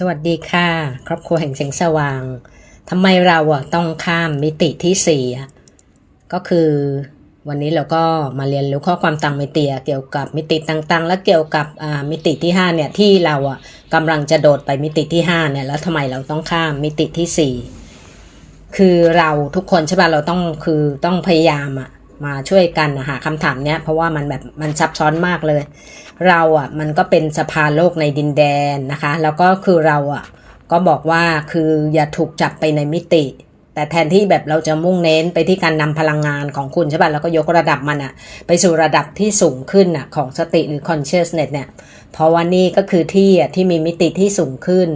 สวัสดีค่ะ ครอบครัวแห่งแสงสว่างทำไมเราอะต้องข้ามมิติที่สี่ก็คือวันนี้เราก็มาเรียนรู้ข้อความต่างมิติเกี่ยวกับมิติต่างๆ และเกี่ยวกับอ่ามิติที่ห้าเนี่ยที่เราอะกำลังจะโดดไปมิติที่ห้าเนี่ยแล้วทำไมเราต้องข้ามมิติที่สี่คือเราทุกคนใช่ป่ะเราต้องคือต้องพยายามอะ มาช่วยกันนะหาคำถามเนี้ยเพราะว่ามันแบบมันซับซ้อนมากเลย เราอะมันก็เป็นสภาโลกในดินแดนนะคะ แล้วก็คือเราอะก็บอกว่าคืออย่าถูกจับไปในมิติ แต่แทนที่แบบเราจะมุ่งเน้นไปที่การนำพลังงานของคุณใช่ป่ะแล้วก็ยกระดับมันอะ ไปสู่ระดับที่สูงขึ้นอะของสติหรือ consciousness เนี่ยเพราะว่านี่ก็คือที่อะที่มีมิติที่สูงขึ้น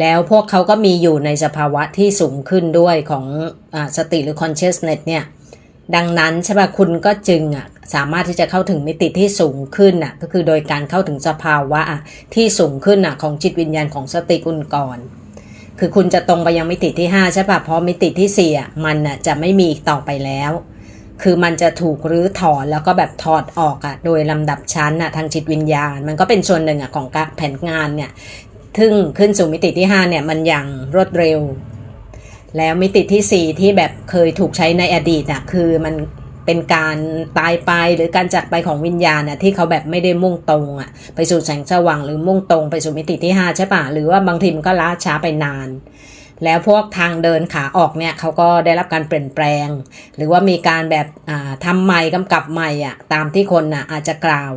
แล้วพวกเขาก็มีอยู่ในสภาวะที่สูงขึ้นด้วยของอสติหรือ consciousness เนี่ย ดังนั้นใช่ป่ะคุณก็จึงอะสามารถที่จะเข้าถึงมิติที่สูงขึ้นอะก็คือโดยการเข้าถึงสภาวะอะที่สูงขึ้นอะของจิตวิญญาณของสติคุณก่อนคือคุณจะตรงไปยังมิติที่ 5 ใช่ปะเพราะมิติที่4อะมันอะจะไม่มีอีกต่อไปแล้ว คือมันจะถูกรื้อถอนแล้วก็แบบถอดออกอะโดยลำดับชั้นอะทางจิตวิญญาณ มันก็เป็นส่วนหนึ่งอะของแผนงานเนี่ยซึ่งขึ้นสู่มิติที่5เนี่ยมันอย่างรวดเร็ว แล้วมิติที่ 4 ที่แบบเคยถูกใช้ในอดีตอะคือมันเป็นการตายไปหรือการจากไปของวิญญาณน่ะที่เขาแบบไม่ได้มุ่งตรงอะไปสู่แสงสว่างหรือมุ่งตรงไปสู่มิติที่ 5 ใช่ปะหรือว่าบางทีมันก็ล้าช้าไปนาน แล้วพวกทางเดินขาออกเนี่ยเขาก็ได้รับการเปลี่ยนแปลง หรือว่ามีการแบบทำใหม่กำกับใหม่อะตามที่คนอะอาจจะกล่าว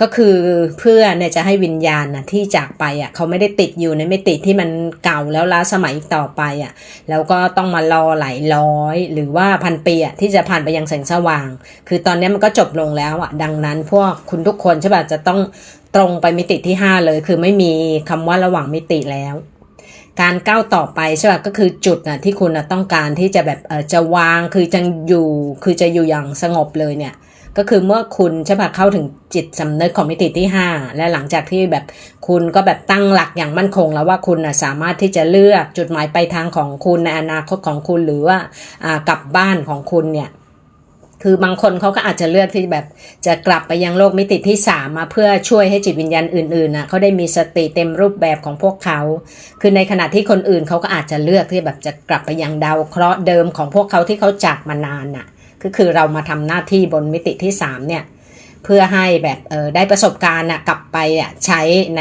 ก็คือเพื่อเนี่ยจะให้วิญญาณนะที่จากไปอะเขาไม่ได้ติดอยู่ในมิติที่มันเก่าแล้วล้าสมัยอีกต่อไปอะแล้วก็ต้องมารอหลายร้อย หรือว่าพันปีอะที่จะผ่านไปยังแสงสว่าง คือตอนนี้มันก็จบลงแล้วอะดังนั้นพวกคุณทุกคนใช่ป่ะจะต้องตรงไปมิติที่ 5 เลย คือไม่มีคำว่าระหว่างมิติแล้ว การก้าวต่อไปใช่ป่ะก็คือจุดนะที่คุณนะต้องการที่จะแบบเออจะวางคือจะอยู่คือจะอยู่อย่างสงบเลยเนี่ย ก็คือเมื่อคุณใช่ปะเข้าถึงจิตสำนึกของมิติที่ 5 และหลังจากที่แบบคุณก็แบบตั้งหลักอย่างมั่นคง แล้วว่าคุณนะสามารถที่จะเลือกจุดหมายปลายทางของคุณในอนาคตของคุณหรือว่ากลับบ้านของคุณเนี่ยคือบางคนเขาก็อาจจะเลือกที่แบบจะกลับไปยังโลกมิติที่สามมาเพื่อช่วยให้จิตวิญญาณอื่นๆนะเขาได้มีสติเต็มรูปแบบของพวกเขา คือในขณะที่คนอื่นเขาก็อาจจะเลือกที่แบบจะกลับไปยังดาวเคราะห์เดิมของพวกเขาที่เขาจากมานานน่ะ ก็คือเรามาทำหน้าที่บนมิติที่3เนี่ยเพื่อให้แบบเออได้ประสบการณ์กลับไปใช้ใน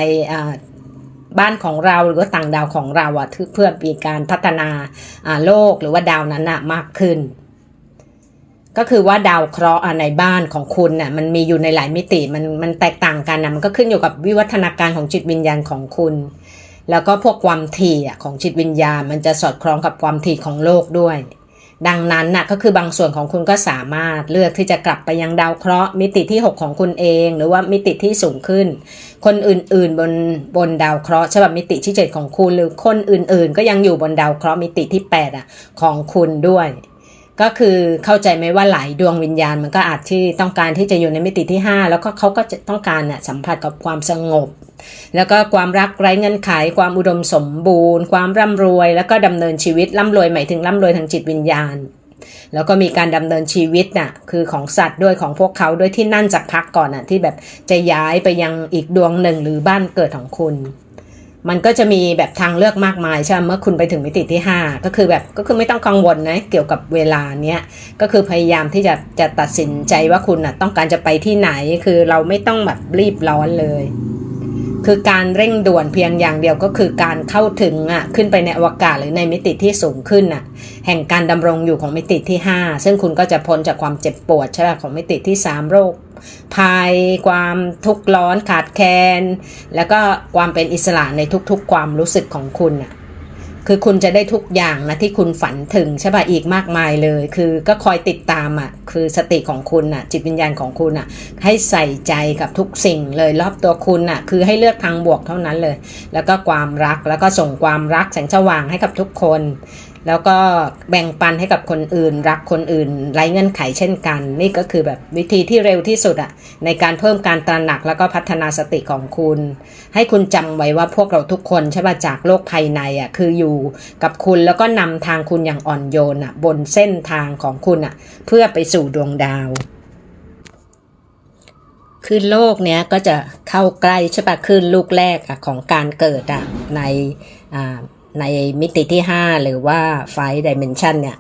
บ้านของเราหรือว่าต่างดาวของเราอะเพื่อมีการพัฒนาโลกหรือว่าดาวนั้นอะมากขึ้น ก็คือว่าดาวเคราะห์ในบ้านของคุณน่ะมันมีอยู่ในหลายมิติมันมันแตกต่างกันนะมันก็ขึ้นอยู่กับวิวัฒนาการของจิตวิญญาณของคุณ แล้วก็พวกความถี่ของจิตวิญญาณ มันจะสอดคล้องกับความถี่ของโลกด้วย ดังนั้นน่ะก็คือบางส่วนของคุณก็สามารถเลือกที่จะกลับไปยังดาวเคราะห์มิติที่ 6 ของคุณเอง หรือว่ามิติที่สูงขึ้น คนอื่นๆบนบนดาวเคราะห์ฉบับมิติที่ 7 ของคุณ หรือคนอื่นๆ ก็ยังอยู่บนดาวเคราะห์มิติที่8อะของคุณด้วย ก็คือเข้าใจไหมว่าหลายดวงวิญญาณมันก็อาจที่ต้องการที่จะอยู่ในมิติที่ 5 แล้วก็เขาก็จะต้องการน่ะสัมผัสกับความสงบ แล้วก็ความรักไร้เงื่อนไขความอุดมสมบูรณ์ ความร่ำรวย แล้วก็ดำเนินชีวิตร่ำรวยหมายถึงร่ำรวยทางจิตวิญญาณ แล้วก็มีการดำเนินชีวิตน่ะคือของสัตว์ด้วยของพวกเขาด้วยที่นั่นจากพักก่อนน่ะที่แบบจะย้ายไปยังอีกดวงหนึ่งหรือบ้านเกิดของคุณ มันก็จะมีแบบทางเลือกมากมายใช่ไหมเมื่อคุณไปถึงมิติที่ 5 ก็คือแบบก็คือไม่ต้องกังวลนะเกี่ยวกับเวลาเนี้ยก็คือพยายามที่จะจะตัดสินใจว่าคุณน่ะต้องการจะไปที่ไหนคือเราไม่ต้องแบบรีบร้อนเลย คือการเร่งด่วนเพียงอย่างเดียวก็คือการเข้าถึงอะขึ้นไปในอวกาศหรือในมิติที่สูงขึ้นอะแห่งการดำรงอยู่ของมิติที่ 5 ซึ่งคุณก็จะพ้นจากความเจ็บปวดใช่ไหมของมิติที่ 3 โรค ภัย ความทุกข์ร้อนขาดแคลนแล้วก็ความเป็นอิสระในทุกๆ ความรู้สึกของคุณอะคือคุณจะได้ทุกอย่างนะที่คุณฝันถึงใช่ป่ะอีกมากมายเลย คือก็คอยติดตามอะคือสติของคุณอะ จิตวิญญาณของคุณอะ ให้ใส่ใจกับทุกสิ่งเลยรอบตัวคุณอะ คือให้เลือกทางบวกเท่านั้นเลย แล้วก็ความรักแล้วก็ส่งความรักแสงสว่างให้กับทุกคน แล้วก็แบ่งปันให้กับคนอื่น รักคนอื่นไร้เงื่อนไขเช่นกัน นี่ก็คือแบบวิธีที่เร็วที่สุดอะในการเพิ่มการตระหนักแล้วก็พัฒนาสติของคุณ ให้คุณจำไว้ว่าพวกเราทุกคนใช่ป่ะจากโลกภายในอะคืออยู่กับคุณแล้วก็นำทางคุณอย่างอ่อนโยนอะบนเส้นทางของคุณอะเพื่อไปสู่ดวงดาวคลื่นโลกเนี้ยก็จะเข้าใกล้ใช่ปะคลื่นลูกแรกอะของการเกิดอะในอ่า ในมิติที่ 5 หรือว่าไฟดิเมนชันเนี่ย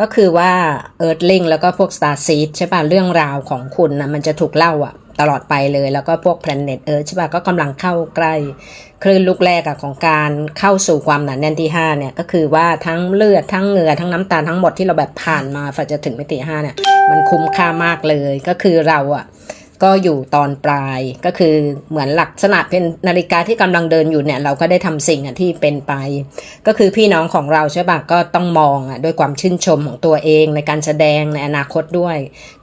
ก็คือว่าเอิร์ธลิงแล้วก็พวก Star Seed ใช่ป่ะ เรื่องราวของคุณนะมันจะถูกเล่าอะตลอดไปเลยแล้วก็พวก Planet Earth ใช่ป่ะ ก็กำลังเข้าใกล้คลื่นลูกแรกอะของการเข้าสู่ความหนาแน่นที่ 5 เนี่ย ก็คือว่าทั้งเลือดทั้งเหงื่อทั้งน้ำตาทั้งหมดที่เราแบบผ่านมาฝันจะถึงมิติ5เนี่ยมันคุ้มค่ามากเลยก็คือเราอะ ก็อยู่ตอนปลายก็คือเหมือนหลักษณะเป็นนาฬิกาที่กำลังเดินอยู่เนี่ยเราก็ได้ทำสิ่งอะที่เป็นไป ก็คือพี่น้องของเราใช่ปะก็ต้องมองอะด้วยความชื่นชมของตัวเองในการแสดงในอนาคตด้วย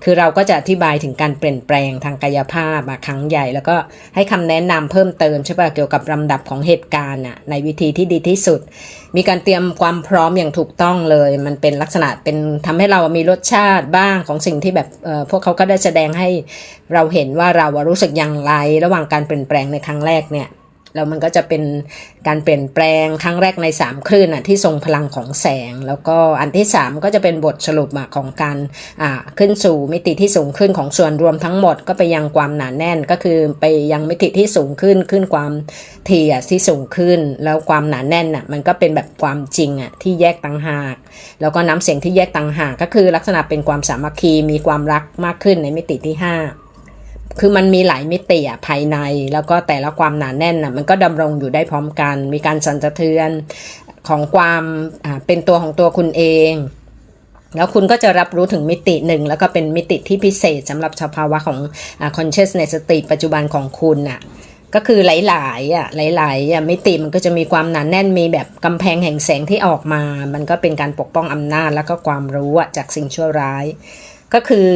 คือเราก็จะอธิบายถึงการเปลี่ยนแปลงทางกายภาพครั้งใหญ่ แล้วก็ให้คำแนะนำเพิ่มเติมใช่ปะเกี่ยวกับลำดับของเหตุการณ์อะในวิธีที่ดีที่สุดมีการเตรียมความพร้อมอย่างถูกต้องเลย มันเป็นลักษณะเป็นทำให้เรามีรสชาติบ้างของสิ่งที่แบบเอ่อพวกเขาก็ได้แสดงให้เราเห็นว่าเรารู้สึกอย่างไร ระหว่างการเปลี่ยนแปลงในครั้งแรกเนี่ย แล้วมันก็จะเป็นการเปลี่ยนแปลงครั้งแรกใน 3 คลื่นอะที่ทรงพลังของแสง แล้วก็อันที่ 3 ก็จะเป็นบทสรุปอะของการอ่าขึ้นสู่มิติที่สูงขึ้นของส่วนรวมทั้งหมดก็ไปยังความหนาแน่นก็คือไปยังมิติที่สูงขึ้นขึ้นความถี่อะที่สูงขึ้น แล้วความหนาแน่นอะมันก็เป็นแบบความจริงอะที่แยกต่างหาก แล้วก็น้ำเสียงที่แยกต่างหากก็คือลักษณะเป็นความสามัคคีมีความรักมากขึ้นในมิติที่ 5 คือมันมีหลายมิติอะภายใน แล้วก็แต่ละความหนาแน่นอะมันก็ดำรงอยู่ได้พร้อมกัน มีการสั่นสะเทือนของความอ่าเป็นตัวของตัวคุณเอง แล้วคุณก็จะรับรู้ถึงมิติหนึ่ง แล้วก็เป็นมิติที่พิเศษสำหรับสภาวะของอ่า consciousness สติปัจจุบันของคุณน่ะก็คือหลายๆอะหลายๆอะมิติมันก็จะมีความหนาแน่นมีแบบกำแพงแห่งแสงที่ออกมา มันก็เป็นการปกป้องอำนาจแล้วก็ความรู้อะจากสิ่งชั่วร้าย ก็คือ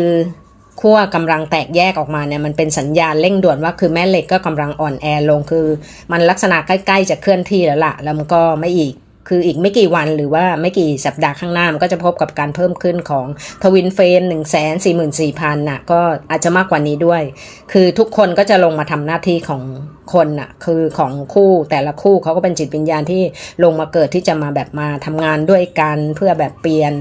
ขั้วกำลังแตกแยกออกมาเนี่ยมันเป็นสัญญาณเร่งด่วนว่าคือแม่เหล็กก็กำลังอ่อนแอลงคือ มันลักษณะใกล้ๆจะเคลื่อนที่แล้วล่ะ แล้วมันก็ไม่อีกคืออีกไม่กี่วันหรือว่าไม่กี่สัปดาห์ข้างหน้า มันก็จะพบกับการเพิ่มขึ้นของทวินเฟนหนึ่งแสนสี่หมื่นสี่พันน่ะก็อาจจะมากกว่านี้ด้วย คือทุกคนก็จะลงมาทำหน้าที่ของคนน่ะคือของคู่แต่ละคู่เขาก็เป็นจิตวิญญาณที่ลงมาเกิดที่จะมาแบบมาทำงานด้วยกันเพื่อแบบเปลี่ยน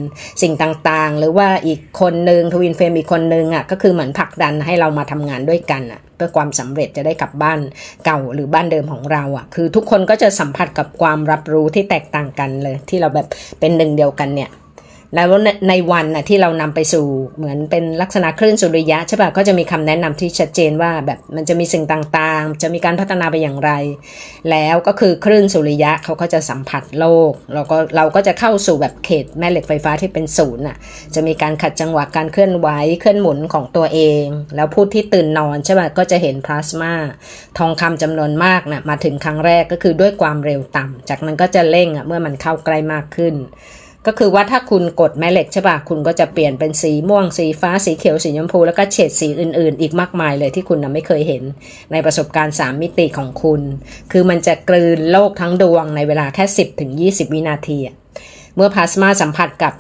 สิ่งต่างๆ หรือว่าอีกคนนึงทวินเฟมอีกคนนึงอะก็คือเหมือนผลักดันให้เรามาทำงานด้วยกันอะเพื่อความสำเร็จจะได้กลับบ้านเก่าหรือบ้านเดิมของเราอะคือทุกคนก็จะสัมผัสกับความรับรู้ที่แตกต่างกันเลย ที่เราแบบเป็นหนึ่งเดียวกันเนี่ย แล้วในวันนะที่เรานำไปสู่เหมือนเป็นลักษณะคลื่นสุริยะใช่ปะก็จะมีคำแนะนำที่ชัดเจนว่าแบบมันจะมีสิ่งต่างๆ จะมีการพัฒนาไปอย่างไร แล้วก็คือคลื่นสุริยะเขาก็จะสัมผัสโลกเราก็เราก็จะเข้าสู่แบบเขตแม่เหล็กไฟฟ้าที่เป็นศูนย์น่ะจะมีการขัดจังหวะการเคลื่อนไหวเคลื่อนหมุนของตัวเอง แล้วผู้ที่ตื่นนอนใช่ปะก็จะเห็นพลาสมาทองคำจำนวนมากนะมาถึงครั้งแรกก็คือด้วยความเร็วต่ำจากนั้นก็จะเร่งอะเมื่อมันเข้าใกล้มากขึ้น ก็คือว่าถ้าคุณกดแม่เหล็กใช่ปะคุณก็จะเปลี่ยนเป็นสีม่วงสีฟ้าสีเขียวสีชมพู แล้วก็เฉดสีอื่น ๆ อีกมากมายเลยที่คุณนะไม่เคยเห็น ในประสบการณ์ 3 มิติของคุณ คือมันจะกลืนโลกทั้งดวงในเวลาแค่ 10ถึง20 วินาทีเมื่อพลาสมาสัมผัสกับ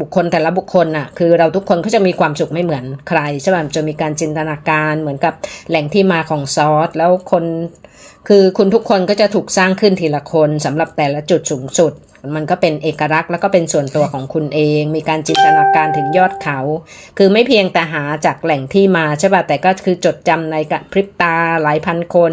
บุคคลแต่ละบุคคลน่ะคือเราทุกคนก็จะมีความสุขไม่เหมือนใครใช่ป่ะจะมีการจินตนาการเหมือนกับแหล่งที่มาของซอส แล้วคนคือคุณทุกคนก็จะถูกสร้างขึ้นทีละคนสำหรับแต่ละจุดสูงสุด มันก็เป็นเอกลักษณ์แล้วก็เป็นส่วนตัวของคุณเอง มีการจินตนาการถึงยอดเขา คือไม่เพียงแต่หาจากแหล่งที่มาใช่ป่ะแต่ก็คือจดจำในกระพริบตาหลายพันคน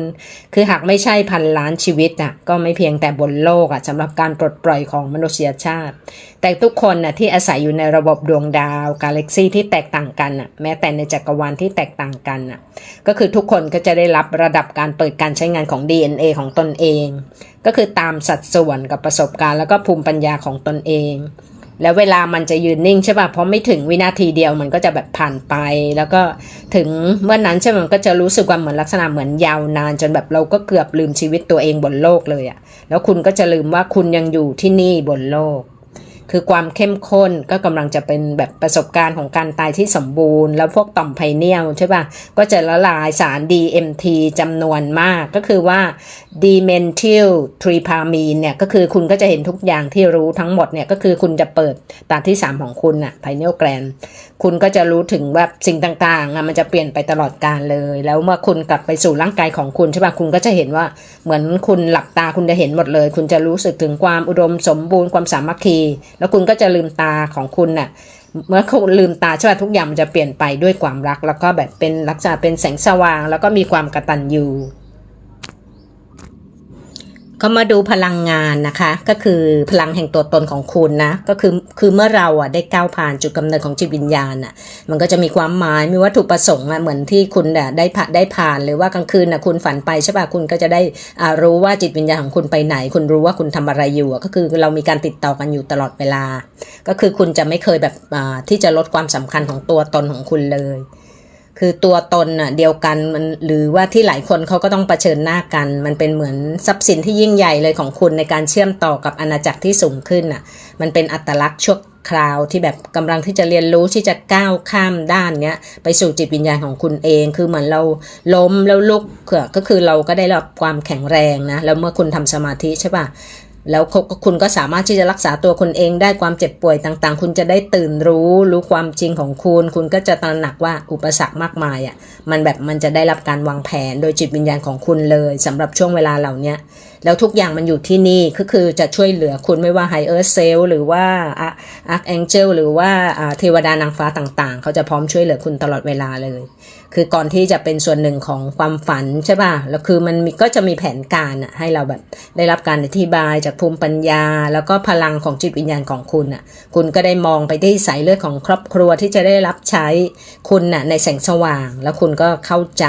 คือหากไม่ใช่พันล้านชีวิตอะก็ไม่เพียงแต่บนโลกอะสำหรับการปลดปล่อยของมนุษยชาติแต่ทุกคนน่ะที่อาศัยอยู่ในระบบดวงดาวกาแล็กซีที่แตกต่างกันน่ะแม้แต่ในจักรวาลที่แตกต่างกันน่ะก็คือทุกคนก็จะได้รับระดับการเปิดการใช้งานของ DNA ของตนเอง ก็คือตามสัดส่วนกับประสบการณ์แล้วก็ภูมิปัญญาของตนเอง แล้วเวลามันจะยืนนิ่งใช่ป่ะเพราะไม่ถึงวินาทีเดียวมันก็จะแบบผ่านไป แล้วก็ถึงเมื่อนนั้นใช่ไหมมันก็จะรู้สึกว่าเหมือนลักษณะเหมือนยาวนานจนแบบเราก็เกือบลืมชีวิตตัวเองบนโลกเลยอะแล้วคุณก็จะลืมว่าคุณยังอยู่ที่นี่บนโลก คือความเข้มข้นก็กำลังจะเป็นแบบประสบการณ์ของการตายที่สมบูรณ์ แล้วพวกต่อมไพเนียลใช่ป่ะ ก็จะละลายสาร DMT จำนวนมากก็คือว่า dementyl trypamine เนี่ยก็คือคุณก็จะเห็นทุกอย่างที่รู้ทั้งหมดเนี่ยก็คือคุณจะเปิดตาที่ 3 ของคุณน่ะ pineal gland คุณก็จะรู้ถึงว่าสิ่งต่างๆอะมันจะเปลี่ยนไปตลอดกาลเลย แล้วเมื่อคุณกลับไปสู่ร่างกายของคุณใช่ป่ะคุณก็จะเห็นว่าเหมือนคุณหลับตาคุณจะเห็นหมดเลย คุณจะรู้สึกถึงความอุดมสมบูรณ์ความสามัคคีแล้วคุณก็จะลืมตาของคุณน่ะเมื่อคุณลืมตาใช่ไหมทุกอย่างมันจะเปลี่ยนไปด้วยความรัก แล้วก็แบบเป็นลักษณะเป็นแสงสว่าง แล้วก็มีความกระตันยู ก็มาดูพลังงานนะคะ ก็คือพลังแห่งตัวตนของคุณนะ ก็คือคือเมื่อเราอะได้ก้าวผ่านจุดกำเนิดของจิตวิญญาณอะ มันก็จะมีความหมายมีวัตถุประสงค์อะเหมือนที่คุณอะได้ผ่านได้ผ่านหรือว่ากลางคืนอะคุณฝันไปใช่ป่ะคุณก็จะได้อ่ารู้ว่าจิตวิญญาณของคุณไปไหน คุณรู้ว่าคุณทำอะไรอยู่อะก็คือเรามีการติดต่อกันอยู่ตลอดเวลา ก็คือคุณจะไม่เคยแบบอ่าที่จะลดความสำคัญของตัวตนของคุณเลย คือตัวตนน่ะเดียวกันมันหรือว่าที่หลายคนเขาก็ต้องเผชิญหน้ากัน มันเป็นเหมือนทรัพย์สินที่ยิ่งใหญ่เลยของคุณในการเชื่อมต่อกับอาณาจักรที่สูงขึ้นน่ะมันเป็นอัตลักษณ์ชั่วคราวที่แบบกำลังที่จะเรียนรู้ที่จะก้าวข้ามด้านเนี้ยไปสู่จิตวิญญาณของคุณเอง คือเหมือนเราล้มแล้วลุกก็คือเราก็ได้รับความแข็งแรงนะแล้วเมื่อคุณทำสมาธิใช่ป่ะ แล้วคุณก็สามารถที่จะรักษาตัวคุณเองได้ความเจ็บป่วยต่างๆ คุณจะได้ตื่นรู้ รู้ความจริงของคุณ คุณก็จะตระหนักว่าอุปสรรคมากมายอะมันแบบมันจะได้รับการวางแผนโดยจิตวิญญาณของคุณเลยสำหรับช่วงเวลาเหล่านี้แล้วทุกอย่างมันอยู่ที่นี่ก็คือจะช่วยเหลือคุณไม่ว่าไฮเออร์เซลหรือว่าอาร์คแองเจลหรือว่าเทวดานางฟ้าต่างๆ เขาจะพร้อมช่วยเหลือคุณตลอดเวลาเลย คือก่อนที่จะเป็นส่วนหนึ่งของความฝันใช่ป่ะ แล้วคือมันก็จะมีแผนการอะให้เราแบบได้รับการอธิบายจากภูมิปัญญา แล้วก็พลังของจิตวิญญาณของคุณอะคุณก็ได้มองไปที่สายเลือดของครอบครัวที่จะได้รับใช้คุณน่ะในแสงสว่าง แล้วคุณก็เข้าใจ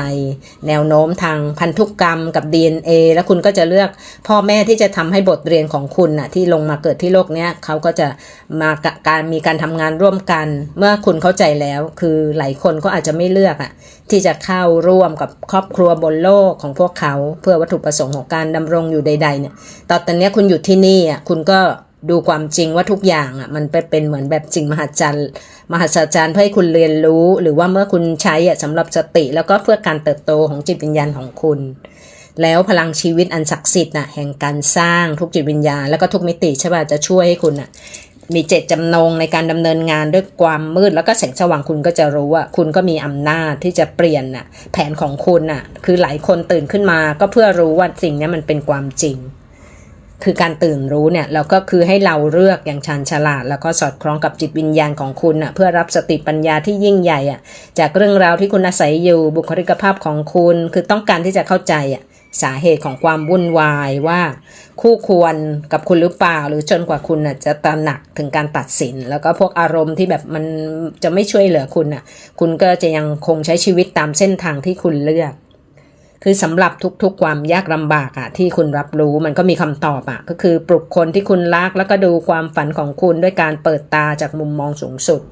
แนวโน้มทางพันธุกรรมกับ DNA แล้วคุณก็จะเลือกพ่อแม่ที่จะทำให้บทเรียนของคุณน่ะที่ลงมาเกิดที่โลกเนี้ยเขาก็จะมาการมีการทำงานร่วมกัน เมื่อคุณเข้าใจแล้ว คือหลายคนก็อาจจะไม่เลือกอะ ที่จะเข้าร่วมกับครอบครัวบนโลกของพวกเขาเพื่อวัตถุประสงค์ของการดำรงอยู่ใด ๆ เนี่ยตอนนี้คุณอยู่ที่นี่อะคุณก็ดูความจริงว่าทุกอย่างอะมันไปเป็นเหมือนแบบจริงมหัศจรรย์มหัศจรรย์เพื่อให้คุณเรียนรู้ หรือว่าเมื่อคุณใช้อะสำหรับสติ แล้วก็เพื่อการเติบโตของจิตวิญญาณของคุณ แล้วพลังชีวิตอันศักดิ์สิทธิ์น่ะแห่งการสร้างทุกจิตวิญญาณแล้วก็ทุกมิติใช่ป่ะจะช่วยให้คุณอะ มีเจตจำนงในการดำเนินงานด้วยความมืดแล้วก็แสงสว่างคุณก็จะรู้ว่า คุณก็มีอำนาจที่จะเปลี่ยนน่ะแผนของคุณน่ะ คือหลายคนตื่นขึ้นมาก็เพื่อรู้ว่าสิ่งนี้มันเป็นความจริง คือการตื่นรู้เนี่ยเราก็คือให้เราเลือกอย่างชาญฉลาด แล้วก็สอดคล้องกับจิตวิญญาณของคุณน่ะเพื่อรับสติปัญญาที่ยิ่งใหญ่อะจากเรื่องราวที่คุณอาศัยอยู่บุคลิกภาพของคุณ คือต้องการที่จะเข้าใจอะ สาเหตุของความวุ่นวายว่าคู่ควรกับคุณหรือเปล่า หรือจนกว่าคุณน่ะจะตระหนักถึงการตัดสิน แล้วก็พวกอารมณ์ที่แบบมันจะไม่ช่วยเหลือคุณน่ะ คุณก็จะยังคงใช้ชีวิตตามเส้นทางที่คุณเลือก คือสำหรับทุกๆความยากลำบากอะที่คุณรับรู้มันก็มีคำตอบอะก็คือปลุกคนที่คุณรักแล้วก็ดูความฝันของคุณด้วยการเปิดตาจากมุมมองสูงสุด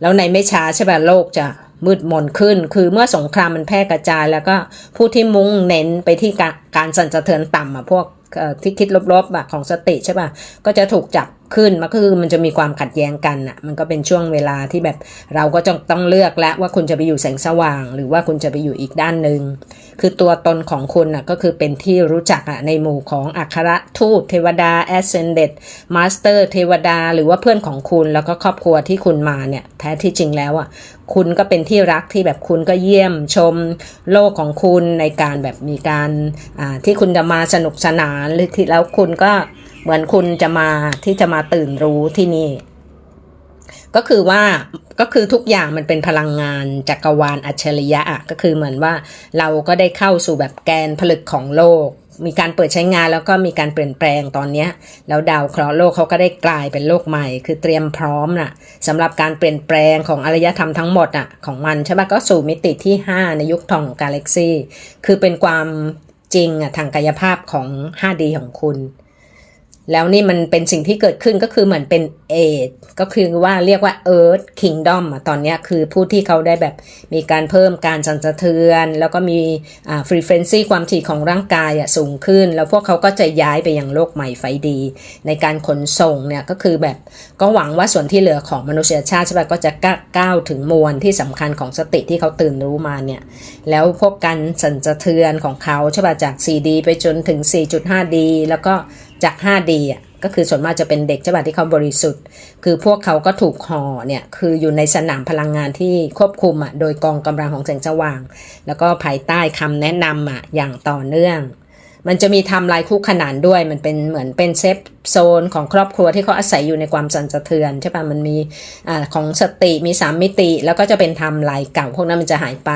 แล้วในไม่ช้าใช่ไหมโลกจะ มืดมนขึ้น คือเมื่อสงครามมันแพร่กระจาย แล้วก็ผู้ที่มุ่งเน้นไปที่การการสั่นสะเทือนต่ำอะพวกที่คิดลบๆอะของสติใช่ป่ะก็จะถูกจับ ขึ้นมันก็คือมันจะมีความขัดแย้งกันอะมันก็เป็นช่วงเวลาที่แบบเราก็จะต้องเลือกแล้วว่าคุณจะไปอยู่แสงสว่าง หรือว่าคุณจะไปอยู่อีกด้านหนึ่งคือตัวตนของคุณอะก็คือเป็นที่รู้จักอะในหมู่ของอัครทูตเทวดา ascended master เทวดา หรือว่าเพื่อนของคุณแล้วก็ครอบครัวที่คุณมาเนี่ยแท้ที่จริงแล้วอะคุณก็เป็นที่รักที่แบบคุณก็เยี่ยมชมโลกของคุณในการแบบมีการที่คุณจะมาสนุกสนานหรือที่แล้วคุณก็ เหมือนคุณจะมาที่จะมาตื่นรู้ที่นี่ ก็คือว่าก็คือทุกอย่างมันเป็นพลังงานจักรวาลอัจฉริยะอะก็คือเหมือนว่าเราก็ได้เข้าสู่แบบแกนผลึกของโลก มีการเปิดใช้งานแล้วก็มีการเปลี่ยนแปลงตอนนี้แล้วดาวเคราะห์โลกเขาก็ได้กลายเป็นโลกใหม่ คือเตรียมพร้อมน่ะสำหรับการเปลี่ยนแปลงของอารยธรรมทั้งหมดอะของมันใช่ไหมก็สู่มิติที่ 5 ในยุคทองของกาแล็กซี่คือเป็นความจริงอะทางกายภาพของ 5D ของคุณ แล้วนี่มันเป็นสิ่งที่เกิดขึ้นก็คือเหมือนเป็นเอทก็คือว่าเรียกว่า Earth Kingdom อะตอนนี้คือผู้ที่เขาได้แบบมีการเพิ่มการสั่นสะเทือน แล้วก็มีอ่า frequency ความถี่ของร่างกายสูงขึ้น แล้วพวกเขาก็จะย้ายไปยังโลกใหม่ไฟดี ในการขนส่งเนี่ยก็คือแบบก็หวังว่าส่วนที่เหลือของมนุษยชาติใช่ไหมก็จะก้าวถึงมวลที่สำคัญของสติที่เขาตื่นรู้มาเนี่ยแล้วพวกการสั่นสะเทือนของเขาใช่ป่ะจาก 4D ไปจนถึง 4.5D แล้วก็ จาก 5D อะก็คือส่วนมากจะเป็นเด็กใช่ป่ะที่เขาบริสุทธิ์ คือพวกเขาก็ถูกห่อเนี่ยคืออยู่ในสนามพลังงานที่ควบคุมอะโดยกองกำลังของแสงสว่าง แล้วก็ภายใต้คำแนะนำอะอย่างต่อเนื่อง มันจะมีทม์ไลน์คู่ขนานด้วย มันเป็นเหมือนเป็นเซฟโซนของครอบครัวที่เขาอาศัยอยู่ในความสั่นสะเทือนใช่ปะมันมีอ่าของสติมีสามมิติ แล้วก็จะเป็นทม์ไลน์เก่าพวกนั้นมันจะหายไป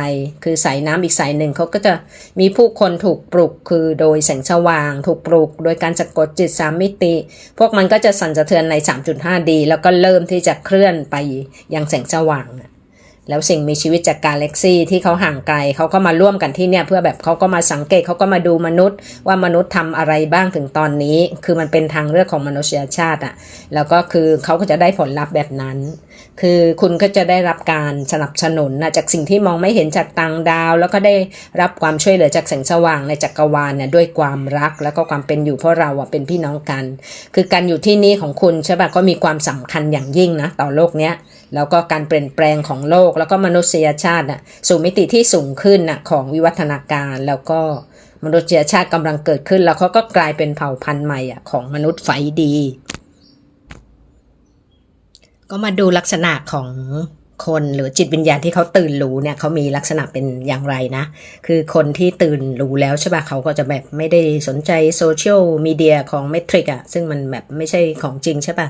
คือสายน้ำอีกสายหนึ่งเขาก็จะมีผู้คนถูกปลุกคือโดยแสงสว่าง ถูกปลุก โดยการสะกดจิตสามมิติ พวกมันก็จะสั่นสะเทือนใน 3.5D แล้วก็เริ่มที่จะเคลื่อนไปยังแสงสว่างอะ แล้วสิ่งมีชีวิตจากกาแล็กซี่ที่เขาห่างไกลเขาก็มาร่วมกันที่เนี่ยเพื่อแบบเขาก็มาสังเกตเขาก็มาดูมนุษย์ ว่ามนุษย์ทำอะไรบ้างถึงตอนนี้ คือมันเป็นทางเลือกของมนุษยชาติอะแล้วก็คือเขาก็จะได้ผลลัพธ์แบบนั้น คือคุณก็จะได้รับการสนับสนุนนะจากสิ่งที่มองไม่เห็นจากต่างดาว แล้วก็ได้รับความช่วยเหลือจากแสงสว่างในจักรวาลเนี่ยด้วยความรักแล้วก็ความเป็นอยู่เพราะเราอะเป็นพี่น้องกัน คือการอยู่ที่นี่ของคุณใช่ปะก็มีความสำคัญอย่างยิ่งนะต่อโลกเนี้ย แล้วก็การเปลี่ยนแปลงของโลกแล้วก็มนุษยชาติน่ะสู่มิติที่สูงขึ้นน่ะของวิวัฒนาการแล้วก็มนุษยชาติกำลังเกิดขึ้น แล้วเขาก็กลายเป็นเผ่าพันธุ์ใหม่อะของมนุษย์ไฟดี ก็มาดูลักษณะของ คนหรือจิตวิญญาณที่เขาตื่นรู้เนี่ยเขามีลักษณะเป็นอย่างไรนะ คือคนที่ตื่นรู้แล้วใช่ปะเขาก็จะแบบไม่ได้สนใจโซเชียลมีเดียของเมทริกอะซึ่งมันแบบไม่ใช่ของจริงใช่ปะ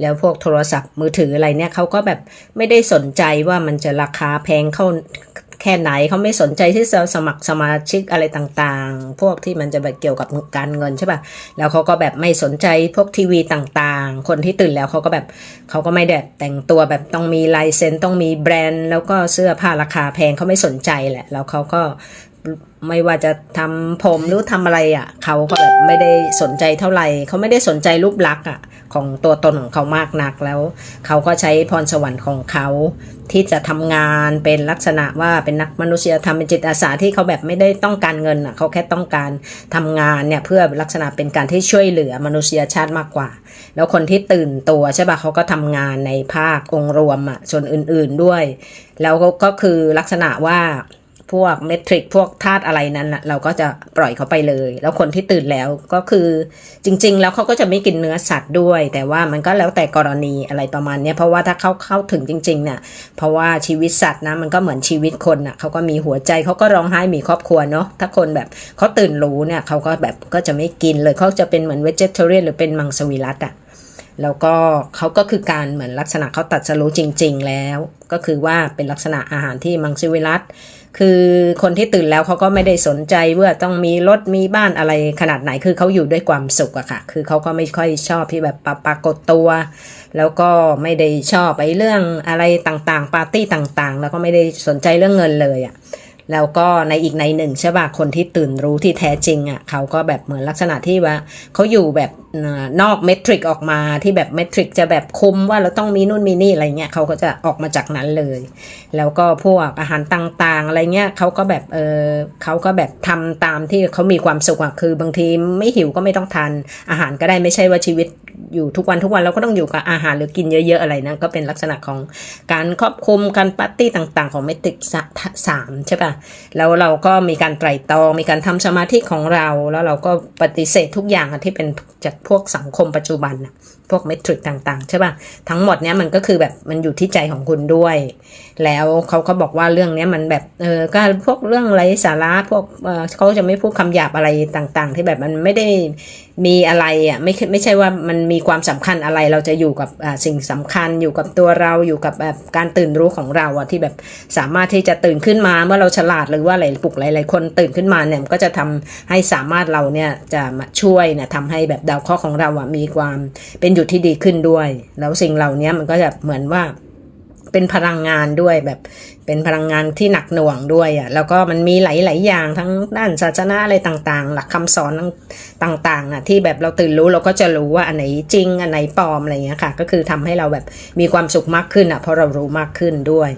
แล้วพวกโทรศัพท์มือถืออะไรเนี่ยเขาก็แบบไม่ได้สนใจว่ามันจะราคาแพงเข้า แค่ไหนเขาไม่สนใจที่จะสมัครสมาชิกอะไรต่างๆ พวกที่มันจะแบบเกี่ยวกับการเงินใช่ปะแล้วเขาก็แบบไม่สนใจพวกทีวีต่างๆ คนที่ตื่นแล้วเขาก็แบบเขาก็ไม่ได้แต่งตัวแบบต้องมีลายเซ็นต้องมีแบรนด์ แล้วก็เสื้อผ้าราคาแพงเขาไม่สนใจแหละ แล้วเขาก็ไม่ว่าจะทำผมหรือทำอะไรอะเขาก็แบบไม่ได้สนใจเท่าไหร่เขาไม่ได้สนใจรูปลักษณ์อะ ของตัวตนของเขามากนักแล้ว เขาก็ใช้พรสวรรค์ของเขาที่จะทำงานเป็นลักษณะว่าเป็นนักมนุษยธรรมเป็นจิตอาสาที่เขาแบบไม่ได้ต้องการเงินอะเขาแค่ต้องการทำงานเนี่ยเพื่อลักษณะเป็นการที่ช่วยเหลือมนุษยชาติมากกว่า แล้วคนที่ตื่นตัวใช่ป่ะเขาก็ทำงานในภาคองค์รวมอะส่วนอื่นๆด้วย แล้วก็คือลักษณะว่า พวกเมทริกพวกธาตุอะไรนั้นนะเราก็จะปล่อยเขาไปเลย แล้วคนที่ตื่นแล้วก็คือจริง ๆ แล้วเขาก็จะไม่กินเนื้อสัตว์ด้วย แต่ว่ามันก็แล้วแต่กรณีอะไรประมาณนี้เพราะว่าถ้าเขาเข้าถึงจริงๆเนี่ยเพราะว่าชีวิตสัตว์นะมันก็เหมือนชีวิตคนน่ะเขาก็มีหัวใจเขาก็ร้องไห้มีครอบครัวเนาะถ้าคนแบบเขาตื่นรู้เนี่ยเขาก็แบบก็จะไม่กินเลยเขาจะเป็นเหมือนเวจเทเรียนหรือเป็นมังสวิรัตอะแล้วก็เขาก็คือการเหมือนลักษณะเขาตัดสรู้จริง ๆ แล้ว ก็คือว่าเป็นลักษณะอาหารที่มังสวิรัต คือคนที่ตื่นแล้วเขาก็ไม่ได้สนใจว่าต้องมีรถมีบ้านอะไรขนาดไหนคือเขาอยู่ด้วยความสุขอะค่ะ คือเขาก็ไม่ค่อยชอบที่แบบปรากฏตัว แล้วก็ไม่ได้ชอบไปเรื่องอะไรต่างๆ ปาร์ตี้ต่างๆ แล้วก็ไม่ได้สนใจเรื่องเงินเลยอะ แล้วก็ในอีกในหนึ่งใช่ป่ะคนที่ตื่นรู้ที่แท้จริงอะ่ะเขาก็แบบเหมือนลักษณะที่ว่าเขาอยู่แบบนอกเมทริกออกมาที่แบบเมทริกจะแบบคุมว่าเราต้องมีนู่นมีนี่อะไรเงี้ยเขาก็จะออกมาจากนั้นเลย แล้วก็พวกอาหารต่างๆ อะไรเงี้ยเขาก็แบบเออเขาก็แบบทำตามที่เขามีความสุขอะคือบางทีไม่หิวก็ไม่ต้องทานอาหารก็ได้ไม่ใช่ว่าชีวิต อยู่ทุกวันทุกวันเราก็ต้องอยู่กับอาหารหรือกินเยอะๆอะไรนะก็เป็นลักษณะของการครอบคุมการปาร์ตี้ต่างๆ ของเมทริกสามใช่ปะแล้วเราก็มีการไตร่ตรองมีการทำสมาธิของเรา แล้วเราก็ปฏิเสธทุกอย่างที่เป็นจากพวกสังคมปัจจุบันพวกเมทริกต่างๆใช่ป่ะทั้งหมดเนี้ยมันก็คือแบบมันอยู่ที่ใจของคุณด้วย แล้วเขาก็บอกว่าเรื่องนี้มันแบบเออก็พวกเรื่องไร้สาระพวกเออเขาจะไม่พูดคำหยาบอะไรต่างๆ ที่แบบมันไม่ได้มีอะไรอะไม่ไม่ใช่ว่ามันมีความสำคัญอะไรเราจะอยู่กับสิ่งสำคัญอยู่กับตัวเราอยู่กับแบบการตื่นรู้ของเราอะที่แบบสามารถที่จะตื่นขึ้นมาเมื่อเราฉลาดหรือว่าหลายปลุกหลายๆคนตื่นขึ้นมาเนี่ยก็จะทำให้สามารถเราเนี่ยจะมาช่วยเนี่ยทำให้แบบดาวเคราะห์ของเราอะมีความเป็นอยู่ที่ดีขึ้นด้วย แล้วสิ่งเหล่านี้มันก็จะเหมือนว่า เป็นพลังงานด้วยแบบ เป็นพลังงานที่หนักหน่วงด้วยอะแล้วก็มันมีหลาย ๆ อย่างทั้งด้านศาสนาอะไรต่างๆ หลักคำสอนต่างๆอะที่แบบเราตื่นรู้เราก็จะรู้ว่าอันไหนจริงอันไหนปลอมอะไรเงี้ยค่ะ ก็คือทำให้เราแบบมีความสุขมากขึ้นอะเพราะเรารู้มากขึ้นด้วย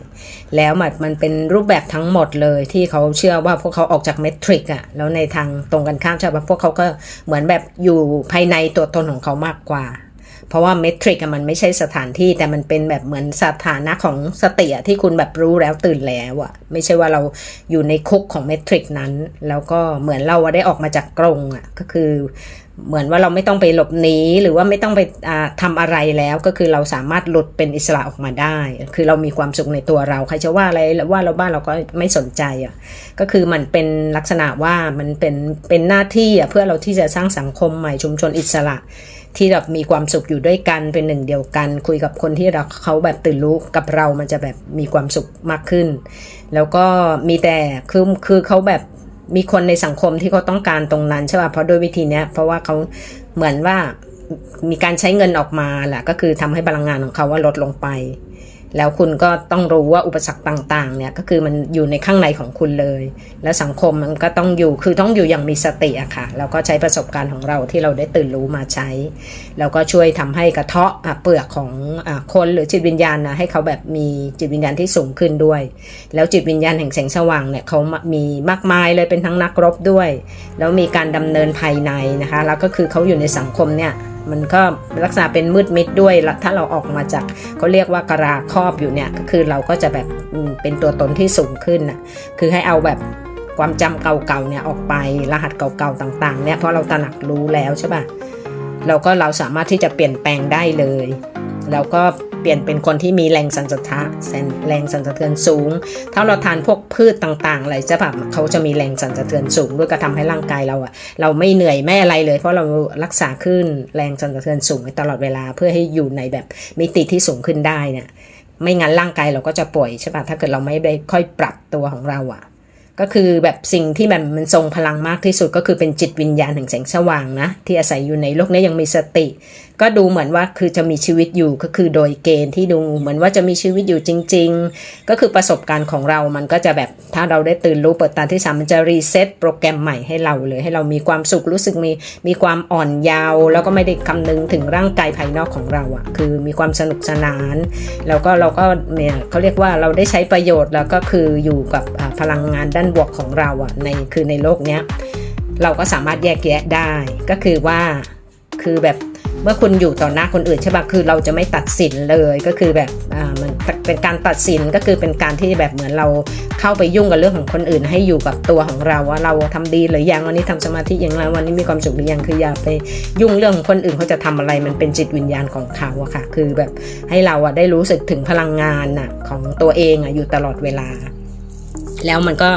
แล้วมันมันเป็นรูปแบบทั้งหมดเลยที่เขาเชื่อว่าพวกเขาออกจากเมทริกอะแล้วในทางตรงกันข้ามใช่ป่ะพวกเขาก็เหมือนแบบอยู่ภายในตัวตนของเขามากกว่า เพราะว่าเมทริกมันไม่ใช่สถานที่แต่มันเป็นแบบเหมือนสถานะของสติที่คุณแบบรู้แล้วตื่นแล้วอะไม่ใช่ว่าเราอยู่ในคุกของเมทริกนั้น แล้วก็เหมือนเราได้ออกมาจากกรงอะก็คือเหมือนว่าเราไม่ต้องไปหลบหนีหรือว่าไม่ต้องไปอ่าทำอะไรแล้วก็คือเราสามารถหลุดเป็นอิสระออกมาได้ คือเรามีความสุขในตัวเราใครจะว่าอะไรว่าเราบ้านเราก็ไม่สนใจอะก็คือมันเป็นลักษณะว่ามันเป็นเป็นหน้าที่อะเพื่อเราที่จะสร้างสังคมใหม่ชุมชนอิสระ ที่แบบมีความสุขอยู่ด้วยกันเป็นหนึ่งเดียวกัน คุยกับคนที่เราเขาแบบตื่นรู้กับเรามันจะแบบมีความสุขมากขึ้น แล้วก็มีแต่คือคือเขาแบบมีคนในสังคมที่เขาต้องการตรงนั้นใช่ป่ะเพราะด้วยวิธีเนี้ยเพราะว่าเขาเหมือนว่ามีการใช้เงินออกมาแหละก็คือทำให้พลังงานของเขาว่าลดลงไป แล้วคุณก็ต้องรู้ว่าอุปสรรคต่างๆเนี่ยก็คือมันอยู่ในข้างในของคุณเลย แล้วสังคมมันก็ต้องอยู่คือต้องอยู่อย่างมีสติอะค่ะแล้วก็ใช้ประสบการณ์ของเราที่เราได้ตื่นรู้มาใช้ แล้วก็ช่วยทำให้กระเทาะเปลือกของอคนหรือจิตวิญญาณนะให้เขาแบบมีจิตวิญญาณที่สูงขึ้นด้วย แล้วจิตวิญญาณแห่งแสงสว่างเนี่ยเขามีมากมายเลยเป็นทั้งนักรบด้วย แล้วมีการดำเนินภายในนะคะแล้วก็คือเขาอยู่ในสังคมเนี่ย มันก็ลักษณะเป็นมืดมิดด้วยแล้วถ้าเราออกมาจากเขาเรียกว่ากราครอบอยู่เนี่ยก็คือเราก็จะแบบเป็นตัวตนที่สูงขึ้นน่ะคือให้เอาแบบความจำเก่าๆเนี่ยออกไปรหัสเก่าๆต่างๆเนี่ยเพราะเราตระหนักรู้แล้วใช่ป่ะเราก็เราสามารถที่จะเปลี่ยนแปลงได้เลยแล้วก็ เปลี่ยนเป็นคนที่มีแรงสั่นสะท้านแรงสั่นสะเทือนสูง ถ้าเราทานพวกพืชต่างๆอะไรจะแบบเขาจะมีแรงสั่นสะเทือนสูง ด้วยก็ทำให้ร่างกายเราอะเราไม่เหนื่อยไม่อะไรเลย เพราะเรารักษาขึ้นแรงสั่นสะเทือนสูงตลอดเวลาเพื่อให้อยู่ในแบบมิติที่สูงขึ้นได้เนี่ยไม่งั้นร่างกายเราก็จะป่วยใช่ปะถ้าเกิดเราไม่ได้ค่อยปรับตัวของเราอะก็คือแบบสิ่งที่แบบมันทรงพลังมากที่สุดก็คือเป็นจิตวิญญาณแห่งแสงสว่างนะ ที่อาศัยอยู่ในโลกนี้ยังมีสติ ก็ดูเหมือนว่าคือจะมีชีวิตอยู่ก็คือโดยเกณฑ์ที่ดูเหมือนว่าจะมีชีวิตอยู่จริง ๆ ก็คือประสบการณ์ของเรามันก็จะแบบถ้าเราได้ตื่นรู้เปิดตาที่สามมันจะรีเซ็ตโปรแกรมใหม่ให้เราเลย ให้เรามีความสุขรู้สึกมีมีความอ่อนเยาว์แล้วก็ไม่ได้คำนึงถึงร่างกายภายนอกของเราอะคือมีความสนุกสนาน แล้วก็เราก็เนี่ยเขาเรียกว่าเราได้ใช้ประโยชน์แล้วก็คืออยู่กับพลังงานด้านบวกของเราอะในคือในโลกเนี้ยเราก็สามารถแยกแยะได้ก็คือว่าคือแบบ เมื่อคุณอยู่ต่อหน้าคนอื่นใช่ปะคือเราจะไม่ตัดสินเลยก็คือแบบอ่ามันเป็นการตัดสินก็คือเป็นการที่แบบเหมือนเราเข้าไปยุ่งกับเรื่องของคนอื่น ให้อยู่กับตัวของเราว่าเราทำดีหรือยังวันนี้ทำสมาธิอย่างไรวันนี้มีความสุขหรือยังคืออย่าไปยุ่งเรื่องของคนอื่นเขาจะทำอะไรมันเป็นจิตวิญญาณของเขาอะค่ะ คือแบบให้เราอะได้รู้สึกถึงพลังงานอะของตัวเองอะอยู่ตลอดเวลา แล้วมันก็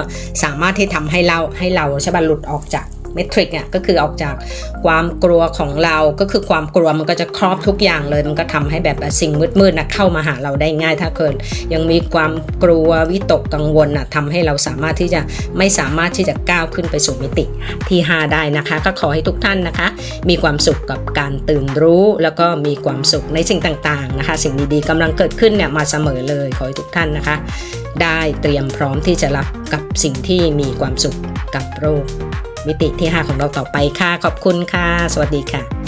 สามารถที่ทำให้เราให้เราใช่ป่ะหลุดออกจาก เมทริกเนี่ยก็คือออกจากความกลัวของเราก็คือความกลัวมันก็จะครอบทุกอย่างเลย มันก็ทำให้แบบสิ่งมืดๆนะเข้ามาหาเราได้ง่าย ถ้าเกิดยังมีความกลัววิตกกังวลนะทำให้เราสามารถที่จะไม่สามารถที่จะก้าวขึ้นไปสู่มิติที่ 5 ได้นะคะ ก็ขอให้ทุกท่านนะคะ มีความสุขกับการตื่นรู้แล้วก็มีความสุขในสิ่งต่างๆนะคะ สิ่งดีๆกำลังเกิดขึ้นเนี่ยมาเสมอเลยขอให้ทุกท่านนะคะ ได้เตรียมพร้อมที่จะรับกับสิ่งที่มีความสุขกับโรค มิติที่ 5 ของเราต่อไปค่ะ ขอบคุณค่ะ สวัสดีค่ะ